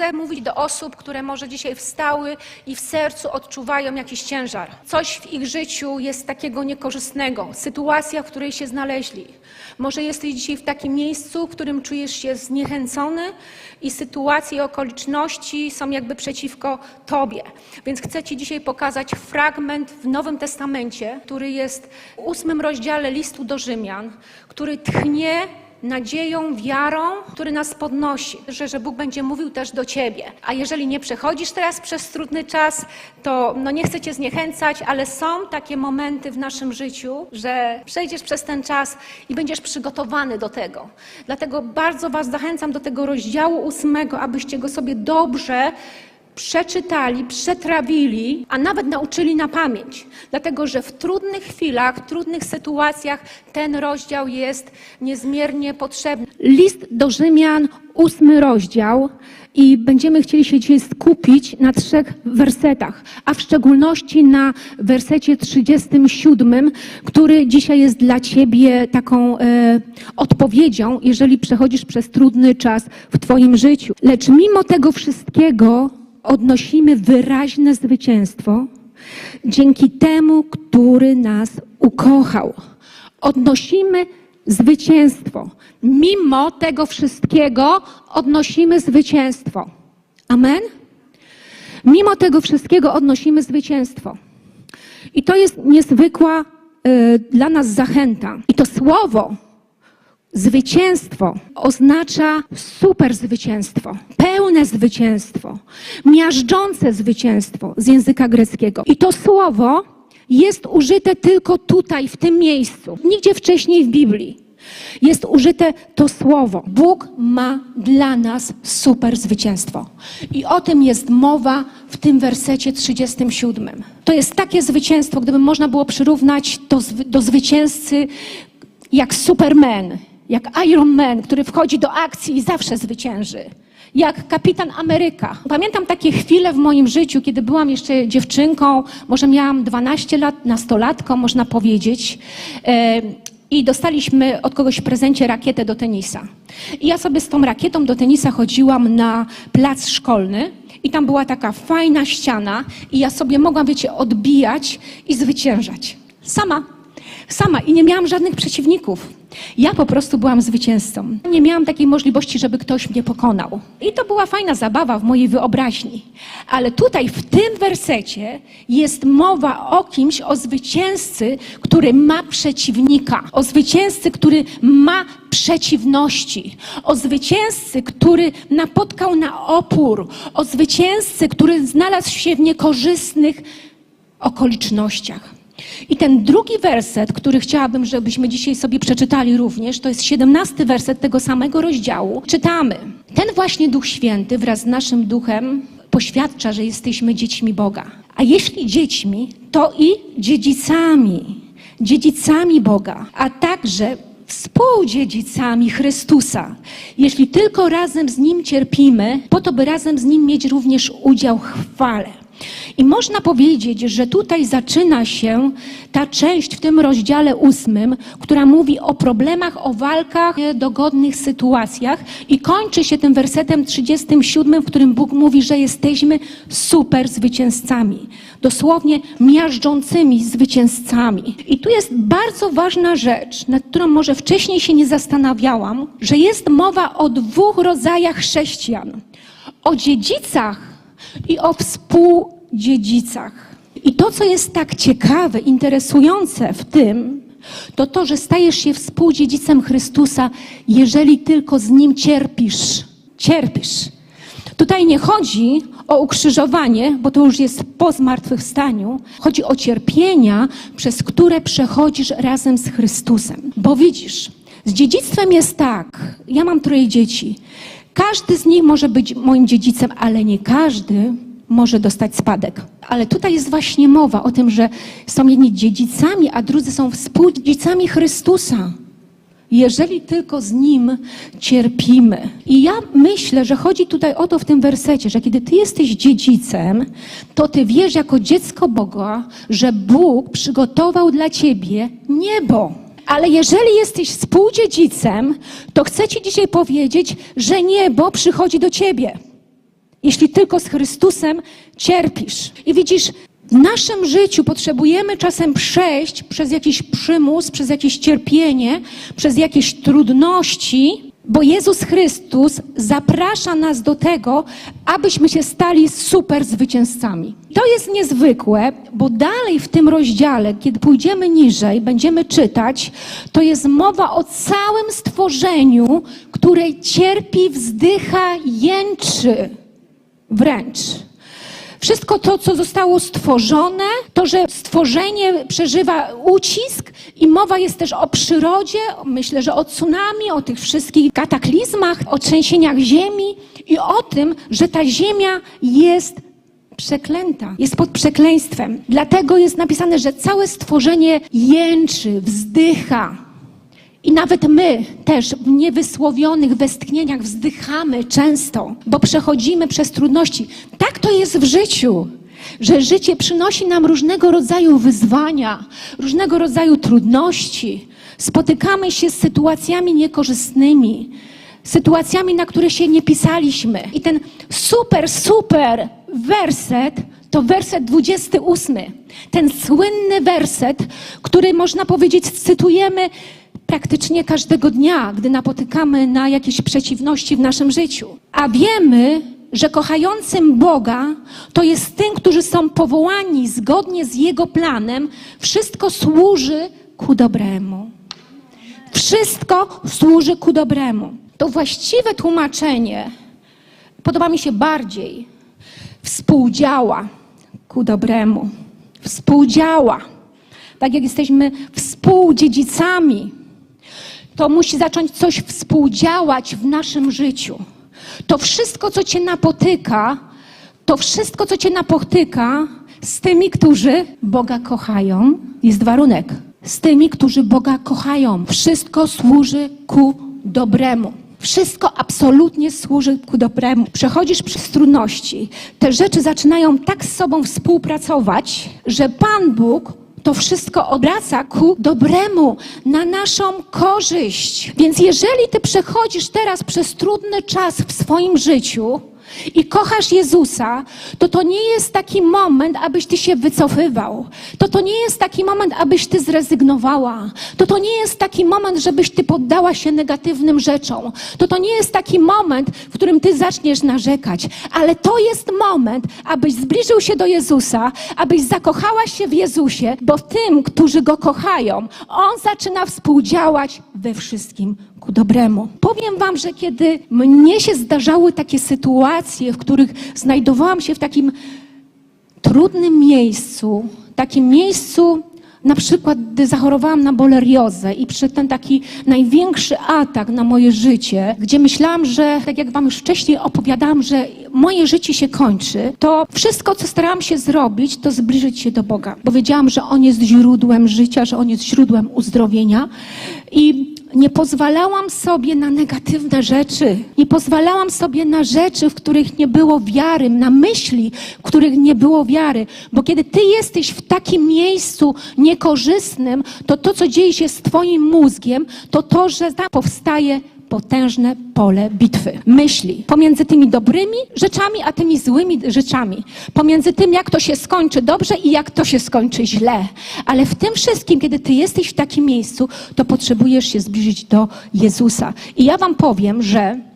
Chcę mówić do osób, które może dzisiaj wstały i w sercu odczuwają jakiś ciężar. Coś w ich życiu jest takiego niekorzystnego, sytuacja, w której się znaleźli. Może jesteś dzisiaj w takim miejscu, w którym czujesz się zniechęcony i sytuacje i okoliczności są jakby przeciwko Tobie. Więc chcę Ci dzisiaj pokazać fragment w Nowym Testamencie, który jest w ósmym rozdziale listu do Rzymian, który tchnie nadzieją, wiarą, który nas podnosi, że, że Bóg będzie mówił też do Ciebie. A jeżeli nie przechodzisz teraz przez trudny czas, to no nie chcę Cię zniechęcać, ale są takie momenty w naszym życiu, że przejdziesz przez ten czas i będziesz przygotowany do tego. Dlatego bardzo Was zachęcam do tego rozdziału ósmego, abyście go sobie dobrze przeczytali, przetrawili, a nawet nauczyli na pamięć. Dlatego, że w trudnych chwilach, w trudnych sytuacjach ten rozdział jest niezmiernie potrzebny. List do Rzymian, ósmy rozdział i będziemy chcieli się dzisiaj skupić na trzech wersetach, a w szczególności na wersecie 37, który dzisiaj jest dla Ciebie taką e, odpowiedzią, jeżeli przechodzisz przez trudny czas w Twoim życiu. Lecz mimo tego wszystkiego odnosimy wyraźne zwycięstwo dzięki temu, który nas ukochał. Odnosimy zwycięstwo. Mimo tego wszystkiego odnosimy zwycięstwo. Amen? Mimo tego wszystkiego odnosimy zwycięstwo. I to jest niezwykła y, dla nas zachęta. I to słowo Zwycięstwo oznacza super zwycięstwo, pełne zwycięstwo, miażdżące zwycięstwo z języka greckiego. I to słowo jest użyte tylko tutaj, w tym miejscu, nigdzie wcześniej w Biblii. Jest użyte to słowo. Bóg ma dla nas super zwycięstwo. I o tym jest mowa w tym wersecie 37. To jest takie zwycięstwo, gdyby można było przyrównać do, do zwycięzcy jak Superman, jak Iron Man, który wchodzi do akcji i zawsze zwycięży. Jak kapitan Ameryka. Pamiętam takie chwile w moim życiu, kiedy byłam jeszcze dziewczynką, może miałam 12 lat, nastolatką, można powiedzieć. E, I dostaliśmy od kogoś w prezencie rakietę do tenisa. I ja sobie z tą rakietą do tenisa chodziłam na plac szkolny. I tam była taka fajna ściana, i ja sobie mogłam, wiecie, odbijać i zwyciężać. Sama. Sama i nie miałam żadnych przeciwników. Ja po prostu byłam zwycięzcą. Nie miałam takiej możliwości, żeby ktoś mnie pokonał. I to była fajna zabawa w mojej wyobraźni. Ale tutaj w tym wersecie jest mowa o kimś, o zwycięzcy, który ma przeciwnika. O zwycięzcy, który ma przeciwności. O zwycięzcy, który napotkał na opór. O zwycięzcy, który znalazł się w niekorzystnych okolicznościach. I ten drugi werset, który chciałabym, żebyśmy dzisiaj sobie przeczytali również, to jest 17 werset tego samego rozdziału. Czytamy. Ten właśnie Duch Święty wraz z naszym duchem poświadcza, że jesteśmy dziećmi Boga. A jeśli dziećmi, to i dziedzicami. Dziedzicami Boga, a także współdziedzicami Chrystusa. Jeśli tylko razem z Nim cierpimy, po to, by razem z Nim mieć również udział w chwale. I można powiedzieć, że tutaj zaczyna się ta część w tym rozdziale ósmym, która mówi o problemach, o walkach, dogodnych sytuacjach i kończy się tym wersetem 37, w którym Bóg mówi, że jesteśmy super zwycięzcami. Dosłownie miażdżącymi zwycięzcami. I tu jest bardzo ważna rzecz, nad którą może wcześniej się nie zastanawiałam, że jest mowa o dwóch rodzajach chrześcijan. O dziedzicach i o współdziedzicach. I to, co jest tak ciekawe, interesujące w tym, to to, że stajesz się współdziedzicem Chrystusa, jeżeli tylko z Nim cierpisz. Cierpisz. Tutaj nie chodzi o ukrzyżowanie, bo to już jest po zmartwychwstaniu. Chodzi o cierpienia, przez które przechodzisz razem z Chrystusem. Bo widzisz, z dziedzictwem jest tak. Ja mam troje dzieci. Każdy z nich może być moim dziedzicem, ale nie każdy może dostać spadek. Ale tutaj jest właśnie mowa o tym, że są jedni dziedzicami, a drudzy są współdziedzicami Chrystusa. Jeżeli tylko z Nim cierpimy. I ja myślę, że chodzi tutaj o to w tym wersecie, że kiedy Ty jesteś dziedzicem, to Ty wiesz jako dziecko Boga, że Bóg przygotował dla Ciebie niebo. Ale jeżeli jesteś współdziedzicem, to chcę Ci dzisiaj powiedzieć, że niebo przychodzi do Ciebie. jeśli tylko z Chrystusem cierpisz. I widzisz, w naszym życiu potrzebujemy czasem przejść przez jakiś przymus, przez jakieś cierpienie, przez jakieś trudności, bo Jezus Chrystus zaprasza nas do tego, abyśmy się stali super zwycięzcami. To jest niezwykłe, bo dalej w tym rozdziale, kiedy pójdziemy niżej, będziemy czytać, to jest mowa o całym stworzeniu, które cierpi, wzdycha, jęczy wręcz. Wszystko to, co zostało stworzone, to, że stworzenie przeżywa ucisk i mowa jest też o przyrodzie, myślę, że o tsunami, o tych wszystkich kataklizmach, o trzęsieniach ziemi i o tym, że ta ziemia jest przeklęta, jest pod przekleństwem. Dlatego jest napisane, że całe stworzenie jęczy, wzdycha. I nawet my też w niewysłowionych westchnieniach wzdychamy często, bo przechodzimy przez trudności. Tak to jest w życiu, że życie przynosi nam różnego rodzaju wyzwania, różnego rodzaju trudności. Spotykamy się z sytuacjami niekorzystnymi, sytuacjami, na które się nie pisaliśmy. I ten super, super werset to werset 28. Ten słynny werset, który można powiedzieć, cytujemy praktycznie każdego dnia, gdy napotykamy na jakieś przeciwności w naszym życiu. A wiemy, że kochającym Boga to jest tym, którzy są powołani zgodnie z Jego planem, wszystko służy ku dobremu. Wszystko służy ku dobremu. To właściwe tłumaczenie podoba mi się bardziej. Współdziała ku dobremu. Współdziała. Tak jak jesteśmy współdziedzicami, to musi zacząć coś współdziałać w naszym życiu. To wszystko, co cię napotyka, to wszystko, co cię napotyka z tymi, którzy Boga kochają, jest warunek. Z tymi, którzy Boga kochają. Wszystko służy ku dobremu. Wszystko absolutnie służy ku dobremu. Przechodzisz przez trudności. Te rzeczy zaczynają tak z sobą współpracować, że Pan Bóg to wszystko obraca ku dobremu, na naszą korzyść. Więc jeżeli ty przechodzisz teraz przez trudny czas w swoim życiu i kochasz Jezusa, to to nie jest taki moment, abyś ty się wycofywał. To to nie jest taki moment, abyś ty zrezygnowała. To to nie jest taki moment, żebyś ty poddała się negatywnym rzeczom. To to nie jest taki moment, w którym ty zaczniesz narzekać. Ale to jest moment, abyś zbliżył się do Jezusa, abyś zakochała się w Jezusie, bo tym, którzy Go kochają, On zaczyna współdziałać we wszystkim ku dobremu. Powiem Wam, że kiedy mnie się zdarzały takie sytuacje, w których znajdowałam się w takim trudnym miejscu, takim miejscu, na przykład, gdy zachorowałam na boleriozę i przyszedł ten taki największy atak na moje życie, gdzie myślałam, że, tak jak wam już wcześniej opowiadałam, że moje życie się kończy, to wszystko, co starałam się zrobić, to zbliżyć się do Boga. Bo wiedziałam, że On jest źródłem życia, że On jest źródłem uzdrowienia i nie pozwalałam sobie na negatywne rzeczy. Nie pozwalałam sobie na rzeczy, w których nie było wiary, na myśli, w których nie było wiary. Bo kiedy ty jesteś w takim miejscu niekorzystnym, to to, co dzieje się z twoim mózgiem, to to, że powstaje potężne pole bitwy. Myśli pomiędzy tymi dobrymi rzeczami, a tymi złymi rzeczami. Pomiędzy tym, jak to się skończy dobrze i jak to się skończy źle. Ale w tym wszystkim, kiedy ty jesteś w takim miejscu, to potrzebujesz się zbliżyć do Jezusa. I ja wam powiem, że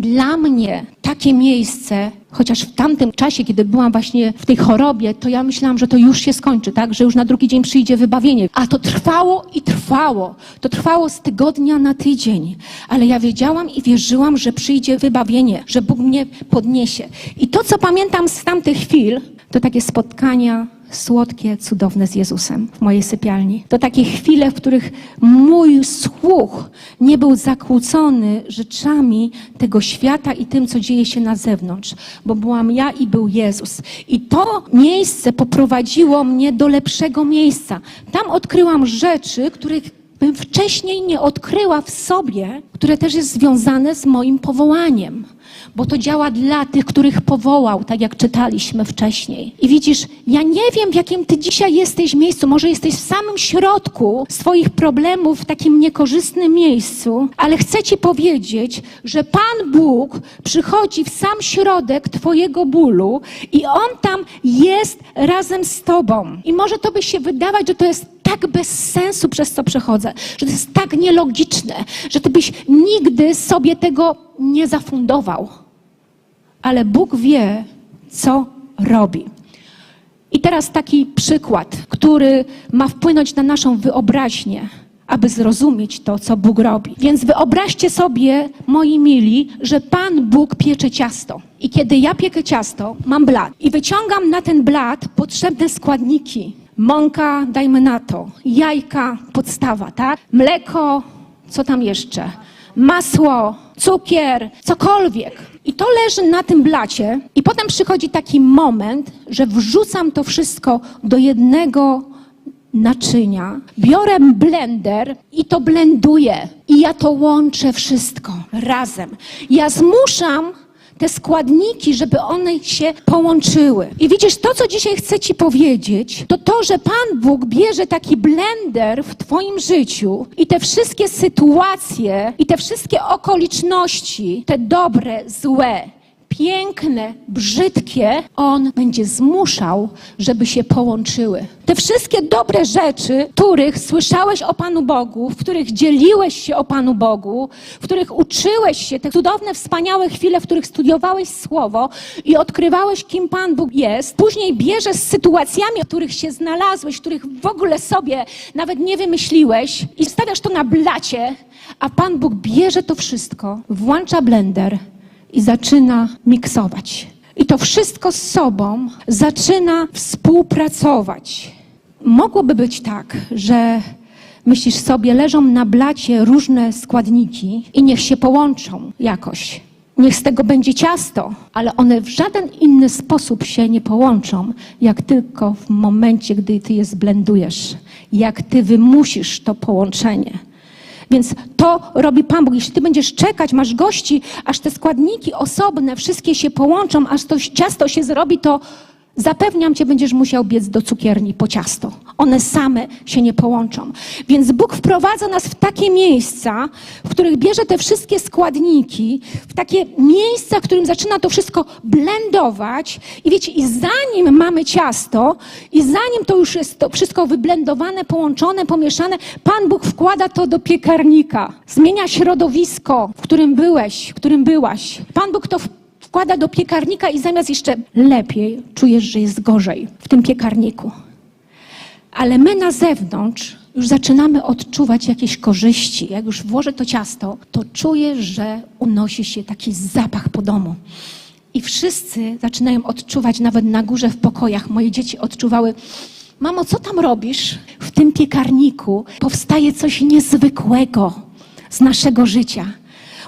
dla mnie takie miejsce, chociaż w tamtym czasie, kiedy byłam właśnie w tej chorobie, to ja myślałam, że to już się skończy, tak? Że już na drugi dzień przyjdzie wybawienie. A to trwało i trwało. To trwało z tygodnia na tydzień. Ale ja wiedziałam i wierzyłam, że przyjdzie wybawienie, że Bóg mnie podniesie. I to, co pamiętam z tamtych chwil, to takie spotkania słodkie, cudowne z Jezusem w mojej sypialni. To takie chwile, w których mój słuch nie był zakłócony rzeczami tego świata i tym, co dzieje się na zewnątrz, bo byłam ja i był Jezus. I to miejsce poprowadziło mnie do lepszego miejsca. Tam odkryłam rzeczy, których bym wcześniej nie odkryła w sobie, które też jest związane z moim powołaniem. Bo to działa dla tych, których powołał, tak jak czytaliśmy wcześniej. I widzisz, ja nie wiem, w jakim ty dzisiaj jesteś miejscu. Może jesteś w samym środku swoich problemów, w takim niekorzystnym miejscu, ale chcę ci powiedzieć, że Pan Bóg przychodzi w sam środek twojego bólu i On tam jest razem z tobą. I może to by się wydawać, że to jest tak bez sensu, przez co przechodzę, że to jest tak nielogiczne, że ty byś nigdy sobie tego nie zafundował. Ale Bóg wie, co robi. I teraz taki przykład, który ma wpłynąć na naszą wyobraźnię, aby zrozumieć to, co Bóg robi. Więc wyobraźcie sobie, moi mili, że Pan Bóg piecze ciasto. I kiedy ja piekę ciasto, mam blat i wyciągam na ten blat potrzebne składniki. Mąka, dajmy na to, jajka, podstawa, tak? Mleko, co tam jeszcze? Masło, cukier, cokolwiek. I to leży na tym blacie, i potem przychodzi taki moment, że wrzucam to wszystko do jednego naczynia, biorę blender i to blenduję. I ja to łączę wszystko razem. Ja zmuszam te składniki, żeby one się połączyły. I widzisz, to co dzisiaj chcę Ci powiedzieć, to to, że Pan Bóg bierze taki blender w Twoim życiu i te wszystkie sytuacje i te wszystkie okoliczności, te dobre, złe, piękne, brzydkie, On będzie zmuszał, żeby się połączyły. Te wszystkie dobre rzeczy, których słyszałeś o Panu Bogu, w których dzieliłeś się o Panu Bogu, w których uczyłeś się, te cudowne, wspaniałe chwile, w których studiowałeś Słowo i odkrywałeś, kim Pan Bóg jest, później bierzesz z sytuacjami, w których się znalazłeś, których w ogóle sobie nawet nie wymyśliłeś i stawiasz to na blacie, a Pan Bóg bierze to wszystko, włącza blender i zaczyna miksować. I to wszystko z sobą zaczyna współpracować. Mogłoby być tak, że myślisz sobie, leżą na blacie różne składniki i niech się połączą jakoś. Niech z tego będzie ciasto, ale one w żaden inny sposób się nie połączą, jak tylko w momencie, gdy ty je zblendujesz, jak ty wymusisz to połączenie. Więc to robi Pan Bóg. Jeśli ty będziesz czekać, masz gości, aż te składniki osobne wszystkie się połączą, aż to ciasto się zrobi, to zapewniam cię, będziesz musiał biec do cukierni po ciasto. One same się nie połączą. Więc Bóg wprowadza nas w takie miejsca, w których bierze te wszystkie składniki, w takie miejsca, w którym zaczyna to wszystko blendować. I wiecie, i zanim mamy ciasto, i zanim to już jest to wszystko wyblendowane, połączone, pomieszane, Pan Bóg wkłada to do piekarnika. Zmienia środowisko, w którym byłeś, w którym byłaś. Pan Bóg to w- wkłada do piekarnika i zamiast jeszcze lepiej, czujesz, że jest gorzej w tym piekarniku. Ale my na zewnątrz już zaczynamy odczuwać jakieś korzyści. Jak już włożę to ciasto, to czuję, że unosi się taki zapach po domu. I wszyscy zaczynają odczuwać, nawet na górze w pokojach. Moje dzieci odczuwały, mamo, co tam robisz? W tym piekarniku powstaje coś niezwykłego z naszego życia.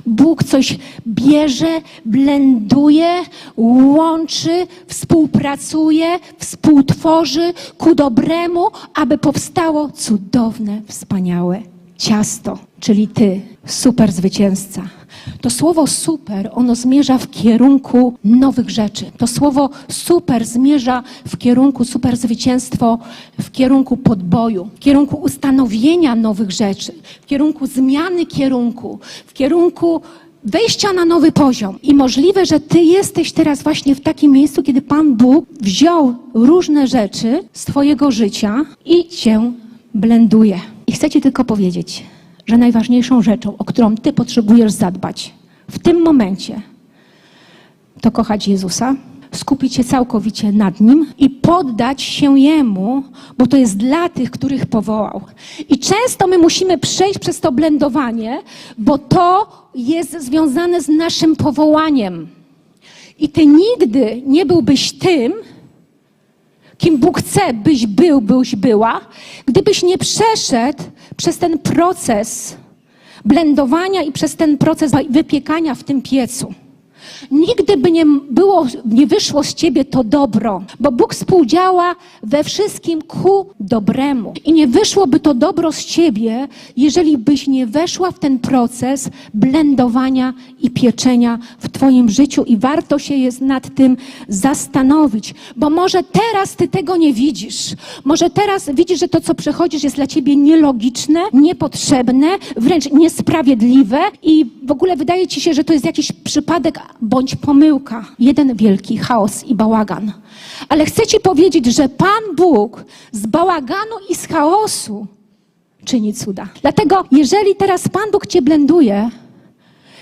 Bóg coś bierze, blenduje, łączy, współpracuje, współtworzy ku dobremu, aby powstało cudowne, wspaniałe ciasto, czyli ty, super zwycięzca. To słowo super, ono zmierza w kierunku nowych rzeczy. To słowo super zmierza w kierunku super zwycięstwo, w kierunku podboju, w kierunku ustanowienia nowych rzeczy, w kierunku zmiany kierunku, w kierunku wejścia na nowy poziom. I możliwe, że ty jesteś teraz właśnie w takim miejscu, kiedy Pan Bóg wziął różne rzeczy z twojego życia i cię blenduje. I chcę ci tylko powiedzieć, że najważniejszą rzeczą, o którą ty potrzebujesz zadbać w tym momencie, to kochać Jezusa, skupić się całkowicie nad Nim i poddać się Jemu, bo to jest dla tych, których powołał. I często my musimy przejść przez to blendowanie, bo to jest związane z naszym powołaniem. I ty nigdy nie byłbyś tym, kim Bóg chce, byś był, byś była, gdybyś nie przeszedł przez ten proces blendowania i przez ten proces wypiekania w tym piecu. Nigdy by nie było, nie wyszło z ciebie to dobro, bo Bóg współdziała we wszystkim ku dobremu. I nie wyszłoby to dobro z ciebie, jeżeli byś nie weszła w ten proces blendowania i pieczenia w twoim życiu. I warto się jest nad tym zastanowić, bo może teraz ty tego nie widzisz. Może teraz widzisz, że to, co przechodzisz, jest dla ciebie nielogiczne, niepotrzebne, wręcz niesprawiedliwe i w ogóle wydaje ci się, że to jest jakiś przypadek bądź pomyłka. Jeden wielki chaos i bałagan. Ale chcę ci powiedzieć, że Pan Bóg z bałaganu i z chaosu czyni cuda. Dlatego, jeżeli teraz Pan Bóg cię blenduje,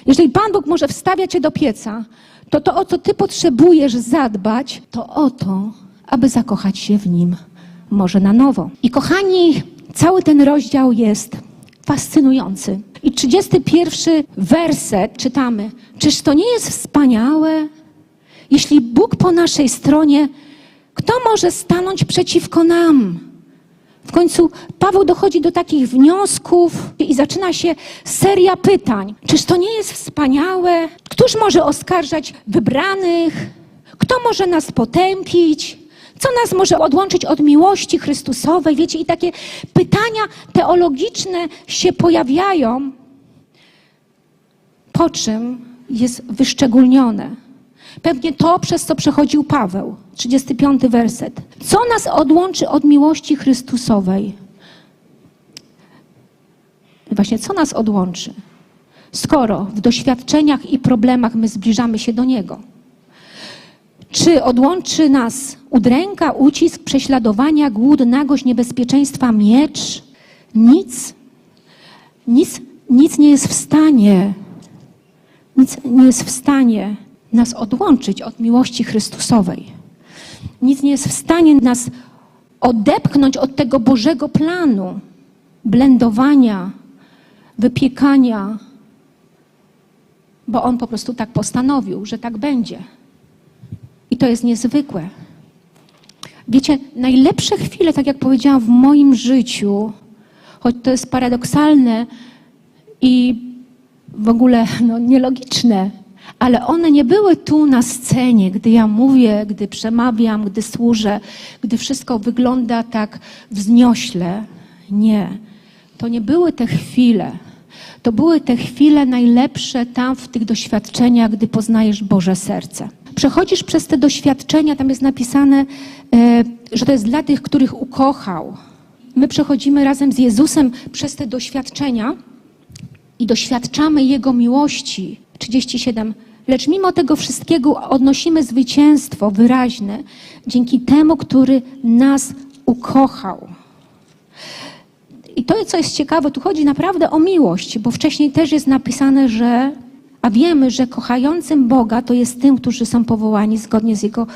jeżeli Pan Bóg może wstawia cię do pieca, to to, o co ty potrzebujesz zadbać, to o to, aby zakochać się w Nim może na nowo. I kochani, cały ten rozdział jest fascynujący. I 31 werset czytamy. Czyż to nie jest wspaniałe? Jeśli Bóg po naszej stronie, kto może stanąć przeciwko nam? W końcu Paweł dochodzi do takich wniosków i zaczyna się seria pytań. Czyż to nie jest wspaniałe? Któż może oskarżać wybranych? Kto może nas potępić? Co nas może odłączyć od miłości Chrystusowej? Wiecie, i takie pytania teologiczne się pojawiają, po czym jest wyszczególnione. Pewnie to, przez co przechodził Paweł. 35 werset. Co nas odłączy od miłości Chrystusowej? Właśnie, co nas odłączy? Skoro w doświadczeniach i problemach my zbliżamy się do Niego. Czy odłączy nas udręka, ucisk, prześladowania, głód, nagość, niebezpieczeństwa, miecz? Nic. Nic, nic nie jest w stanie, nic nie jest w stanie nas odłączyć od miłości Chrystusowej. Nic nie jest w stanie nas odepchnąć od tego Bożego planu blendowania, wypiekania, bo On po prostu tak postanowił, że tak będzie. I to jest niezwykłe. Wiecie, najlepsze chwile, tak jak powiedziałam, w moim życiu, choć to jest paradoksalne i w ogóle no, nielogiczne, ale one nie były tu na scenie, gdy ja mówię, gdy przemawiam, gdy służę, gdy wszystko wygląda tak wzniośle. Nie. To nie były te chwile. To były te chwile najlepsze tam w tych doświadczeniach, gdy poznajesz Boże serce. Przechodzisz przez te doświadczenia, tam jest napisane, e, że to jest dla tych, których ukochał. My przechodzimy razem z Jezusem przez te doświadczenia i doświadczamy Jego miłości. 37. Lecz mimo tego wszystkiego odnosimy zwycięstwo wyraźne dzięki temu, który nas ukochał. I to, co jest ciekawe, tu chodzi naprawdę o miłość, bo wcześniej też jest napisane, że, a wiemy, że kochającym Boga to jest tym, którzy są powołani zgodnie z Jego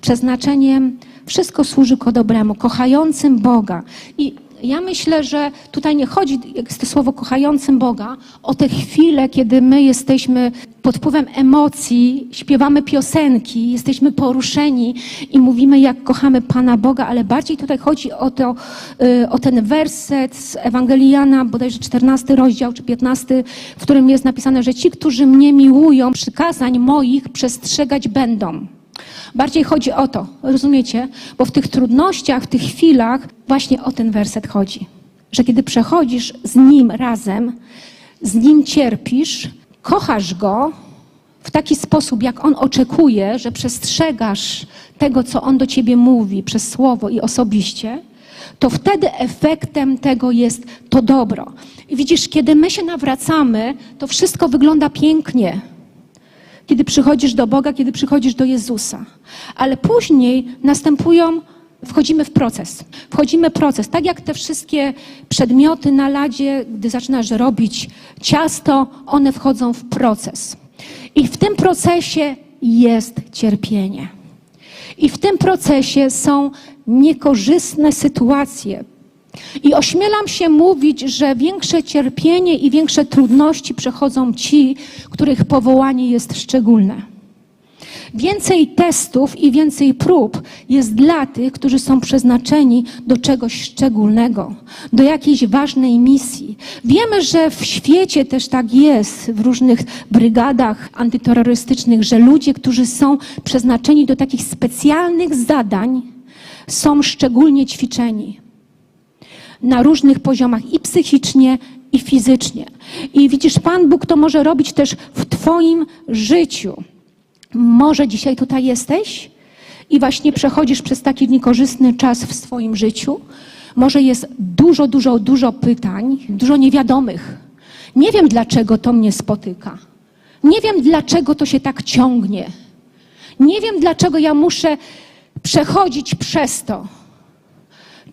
przeznaczeniem. Wszystko służy ku dobremu, kochającym Boga. I ja myślę, że tutaj nie chodzi, jak jest to słowo kochającym Boga, o te chwile, kiedy my jesteśmy pod wpływem emocji, śpiewamy piosenki, jesteśmy poruszeni i mówimy, jak kochamy Pana Boga, ale bardziej tutaj chodzi o, to, y, o ten werset z Ewangelii Jana, bodajże 14 rozdział czy 15, w którym jest napisane, że ci, którzy mnie miłują, przykazań moich przestrzegać będą. Bardziej chodzi o to, rozumiecie? Bo w tych trudnościach, w tych chwilach właśnie o ten werset chodzi. Że kiedy przechodzisz z Nim razem, z Nim cierpisz, kochasz Go w taki sposób, jak On oczekuje, że przestrzegasz tego, co On do Ciebie mówi przez słowo i osobiście, to wtedy efektem tego jest to dobro. I widzisz, kiedy my się nawracamy, to wszystko wygląda pięknie kiedy przychodzisz do Boga, kiedy przychodzisz do Jezusa. Ale później następują, wchodzimy w proces. Wchodzimy w proces. Tak jak te wszystkie przedmioty na ladzie, gdy zaczynasz robić ciasto, one wchodzą w proces. I w tym procesie jest cierpienie. I w tym procesie są niekorzystne sytuacje, i ośmielam się mówić, że większe cierpienie i większe trudności przechodzą ci, których powołanie jest szczególne. Więcej testów i więcej prób jest dla tych, którzy są przeznaczeni do czegoś szczególnego, do jakiejś ważnej misji. Wiemy, że w świecie też tak jest, w różnych brygadach antyterrorystycznych, że ludzie, którzy są przeznaczeni do takich specjalnych zadań, są szczególnie ćwiczeni na różnych poziomach i psychicznie, i fizycznie. I widzisz, Pan Bóg to może robić też w Twoim życiu. Może dzisiaj tutaj jesteś i właśnie przechodzisz przez taki niekorzystny czas w swoim życiu. Może jest dużo, dużo, dużo pytań, dużo niewiadomych. Nie wiem, dlaczego to mnie spotyka. Nie wiem, dlaczego to się tak ciągnie. Nie wiem, dlaczego ja muszę przechodzić przez to.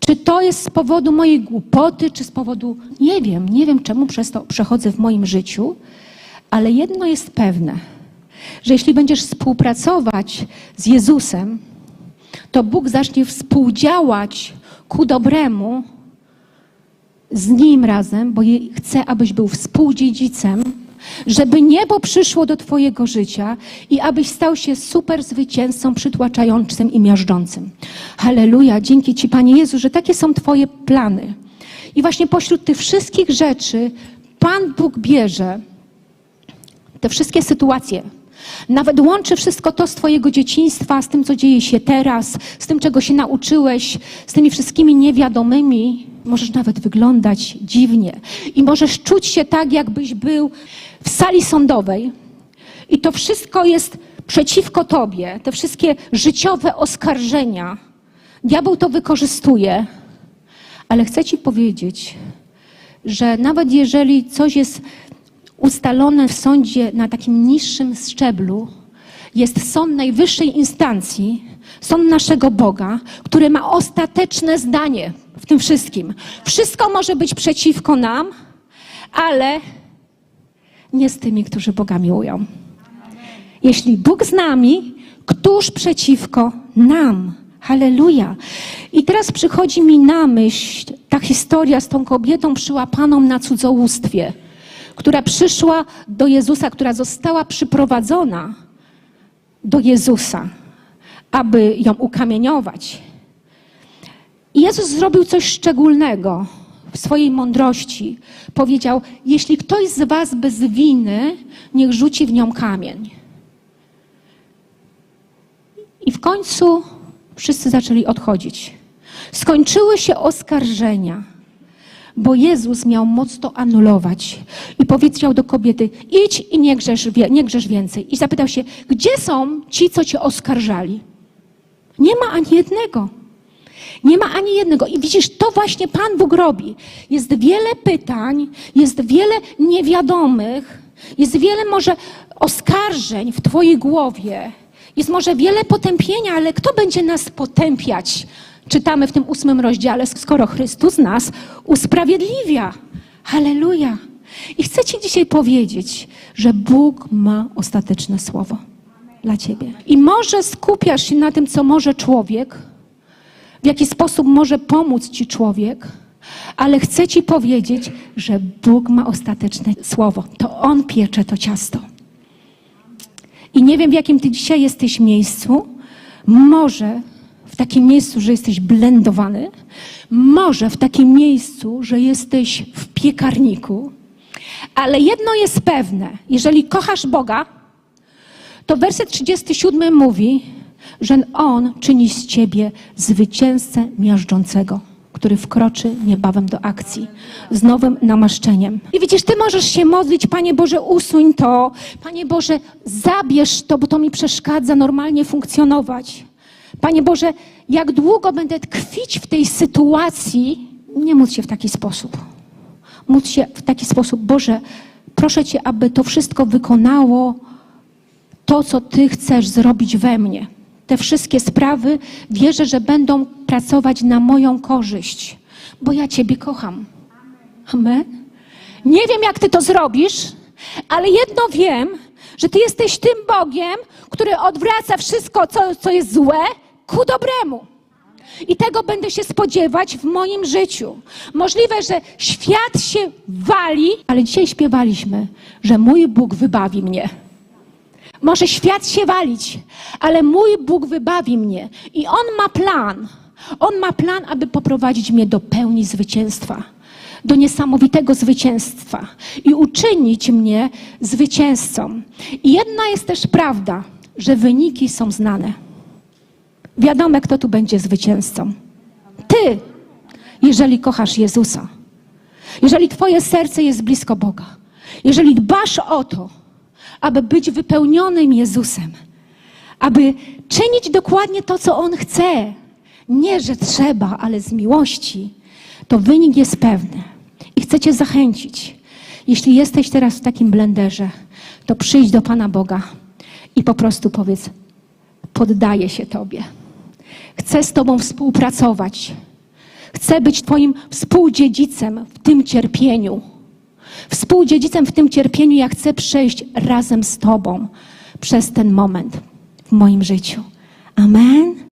Czy to jest z powodu mojej głupoty, czy z powodu. Nie wiem, nie wiem, czemu przez to przechodzę w moim życiu, ale jedno jest pewne, że jeśli będziesz współpracować z Jezusem, to Bóg zacznie współdziałać ku dobremu z Nim razem, bo chce, abyś był współdziedzicem, żeby niebo przyszło do Twojego życia i abyś stał się super zwycięzcą, przytłaczającym i miażdżącym. Halleluja, dzięki Ci, Panie Jezu, że takie są Twoje plany. I właśnie pośród tych wszystkich rzeczy Pan Bóg bierze te wszystkie sytuacje. Nawet łączy wszystko to z Twojego dzieciństwa, z tym, co dzieje się teraz, z tym, czego się nauczyłeś, z tymi wszystkimi niewiadomymi. Możesz nawet wyglądać dziwnie i możesz czuć się tak, jakbyś był w sali sądowej. I to wszystko jest przeciwko Tobie, te wszystkie życiowe oskarżenia. Diabeł to wykorzystuje, ale chcę Ci powiedzieć, że nawet jeżeli coś jest ustalone w sądzie na takim niższym szczeblu, jest sąd najwyższej instancji, sąd naszego Boga, który ma ostateczne zdanie w tym wszystkim. Wszystko może być przeciwko nam, ale nie z tymi, którzy Boga miłują. Jeśli Bóg z nami, któż przeciwko nam? Halleluja. I teraz przychodzi mi na myśl ta historia z tą kobietą przyłapaną na cudzołóstwie, która przyszła do Jezusa, która została przyprowadzona do Jezusa, aby ją ukamieniować. I Jezus zrobił coś szczególnego w swojej mądrości. Powiedział: Jeśli ktoś z Was bez winy, niech rzuci w nią kamień. I w końcu wszyscy zaczęli odchodzić. Skończyły się oskarżenia, bo Jezus miał moc to anulować i powiedział do kobiety: idź i nie grzesz, nie grzesz więcej. I zapytał się: gdzie są ci, co cię oskarżali? Nie ma ani jednego. Nie ma ani jednego. I widzisz, to właśnie Pan Bóg robi. Jest wiele pytań, jest wiele niewiadomych, jest wiele może oskarżeń w Twojej głowie, jest może wiele potępienia, ale kto będzie nas potępiać? Czytamy w tym ósmym rozdziale, skoro Chrystus nas usprawiedliwia. Halleluja. I chcę Ci dzisiaj powiedzieć, że Bóg ma ostateczne słowo dla Ciebie. I może skupiasz się na tym, co może człowiek, w jaki sposób może pomóc Ci człowiek, ale chcę Ci powiedzieć, że Bóg ma ostateczne słowo. To On piecze to ciasto. I nie wiem, w jakim Ty dzisiaj jesteś miejscu. Może w takim miejscu, że jesteś blendowany, może w takim miejscu, że jesteś w piekarniku, ale jedno jest pewne: jeżeli kochasz Boga, to werset 37 mówi, że On czyni z ciebie zwycięzcę miażdżącego, który wkroczy niebawem do akcji z nowym namaszczeniem. I widzisz, ty możesz się modlić, Panie Boże, usuń to, Panie Boże, zabierz to, bo to mi przeszkadza normalnie funkcjonować. Panie Boże, jak długo będę tkwić w tej sytuacji, nie módl się w taki sposób. Módl się w taki sposób, Boże, proszę Cię, aby to wszystko wykonało to, co Ty chcesz zrobić we mnie. Te wszystkie sprawy wierzę, że będą pracować na moją korzyść, bo ja Ciebie kocham. Amen. Nie wiem, jak Ty to zrobisz, ale jedno wiem, że Ty jesteś tym Bogiem, który odwraca wszystko, co, co jest złe, ku dobremu. I tego będę się spodziewać w moim życiu. Możliwe, że świat się wali, ale dzisiaj śpiewaliśmy, że mój Bóg wybawi mnie. Może świat się walić, ale mój Bóg wybawi mnie. I On ma plan. On ma plan, aby poprowadzić mnie do pełni zwycięstwa, do niesamowitego zwycięstwa i uczynić mnie zwycięzcą. I jedna jest też prawda, że wyniki są znane. Wiadomo, kto tu będzie zwycięzcą. Ty, jeżeli kochasz Jezusa, jeżeli Twoje serce jest blisko Boga, jeżeli dbasz o to, aby być wypełnionym Jezusem, aby czynić dokładnie to, co On chce, nie, że trzeba, ale z miłości, to wynik jest pewny. I chcę Cię zachęcić. Jeśli jesteś teraz w takim blenderze, to przyjdź do Pana Boga i po prostu powiedz: Poddaję się Tobie. Chcę z Tobą współpracować. Chcę być Twoim współdziedzicem w tym cierpieniu. Współdziedzicem w tym cierpieniu, ja chcę przejść razem z Tobą przez ten moment w moim życiu. Amen.